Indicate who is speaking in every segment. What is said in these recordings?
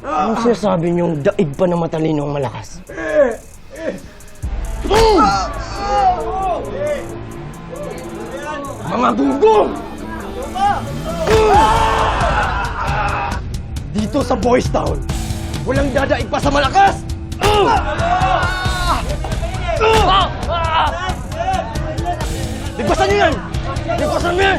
Speaker 1: Anong sinasabi niyong daig pa na matalino ang malakas? Mga gunggong! Dito sa Boys Town, walang dadaig pa sa malakas! Ligpasan niyo yan! Ligpasan mo yan!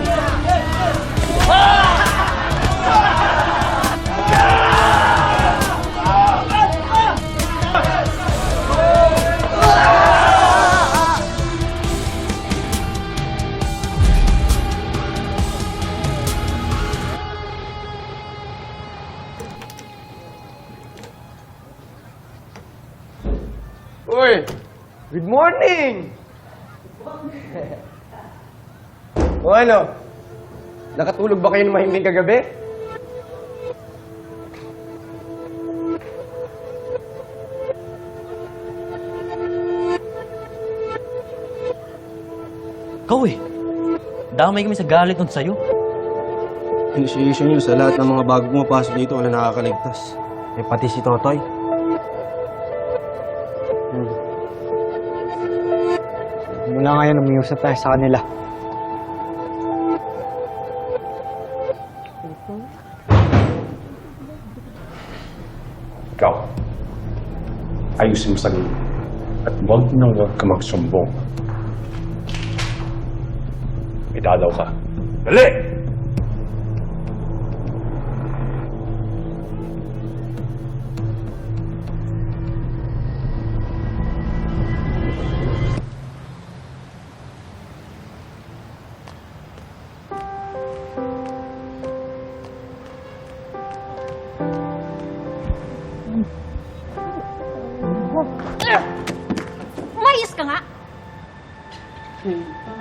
Speaker 1: Uy! Good morning! o ano? Nakatulog ba kayo ng mahimbing kagabi?
Speaker 2: Ikaw eh. Damay kami sa galit nun sa'yo.
Speaker 3: Initiation nyo sa lahat ng mga bago pumapasok dito wala nakakaligtas.
Speaker 1: Eh, pati si Totoy.
Speaker 4: Mula ngayon, umiusap tayo sa kanila.
Speaker 5: Ikaw, ayusin mo sarili. At huwag na huwag ka magsumbong. May dalaw ka. Dali!
Speaker 6: Umayos ka nga!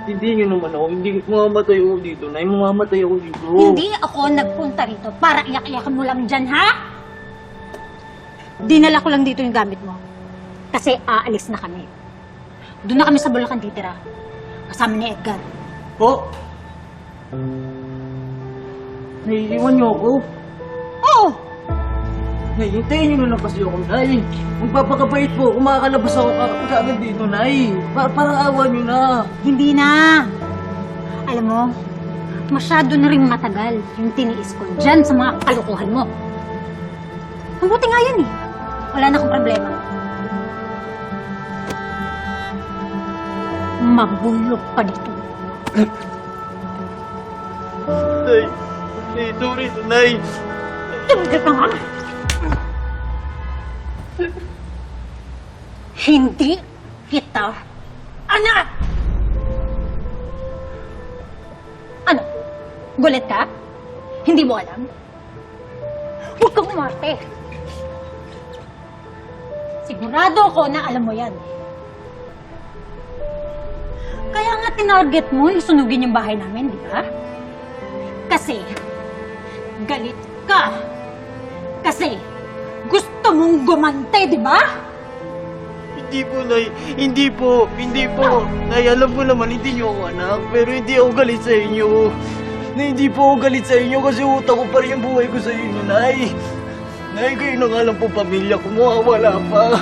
Speaker 2: Hindi nyo naman ako. Hindi mamamatay ako dito. Nay, mamamatay ako dito.
Speaker 6: Hindi ako nagpunta rito para iyak-iyakan mo lang dyan, ha? Dinala ko lang dito yung gamit mo. Kasi aalis na kami. Doon na kami sa Bulacan titira. Kasama ni Edgar.
Speaker 2: Po? Naiiwan niyo ako. Nay, hintayin niyo na lang kasi ako, Nay. Magpapakabait po. Kumakalabas ako ka kaagad dito, Nay. Pa parang awa niyo na.
Speaker 6: Hindi na! Alam mo, masyado na rin matagal yung tiniis ko dyan sa mga kalukuhan mo. Mabuti nga yan eh. Wala na akong problema. Mabulok pa dito.
Speaker 2: Nay, Nay, sorry Nay.
Speaker 6: Tumigil ka nga! Hindi kita anak! Ano? Gulit ka? Hindi mo alam? Huwag kang umarte. Sigurado ako na alam mo yan. Kaya nga tinarget mo yung sunugin yung bahay namin, di ba? Kasi, galit ka. Kasi, gusto mong gumante, di ba?
Speaker 2: Hindi po, Nay. Hindi po. Hindi po. Nay, alam ko naman, hindi niyo ako anak. Pero hindi ako galit sa inyo. Nay, hindi po ako galit sa inyo kasi utang ko pa rin yung buhay ko sa inyo, Nay. Nay, kayo na nga lang po pamilya ko. Mawawala pa.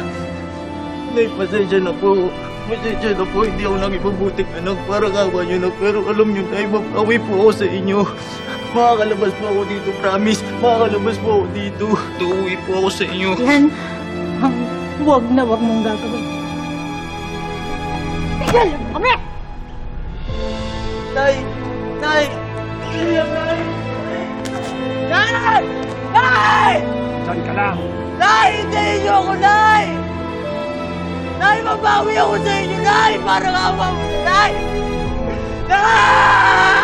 Speaker 2: Nay, pasensya na po. Pasensya na po. Hindi ako nang ipabuting anak. Parang awa niyo na. Pero alam niyo, Nay, mapawi po ako sa inyo. Makakalabas po ako dito, promise. Makakalabas po ako dito. Tuuwi po ako sa inyo.
Speaker 6: Yan ang huwag na huwag mong gagawin. Tigil mo kami!
Speaker 2: Nay! Nay! Nay! Nay! Nay!
Speaker 5: Saan ka lang?
Speaker 2: Nay! Hintayin niyo ako, Nay! Nay, mabawi ako sa inyo, Nay! Parang awa mo, Nay! Nay!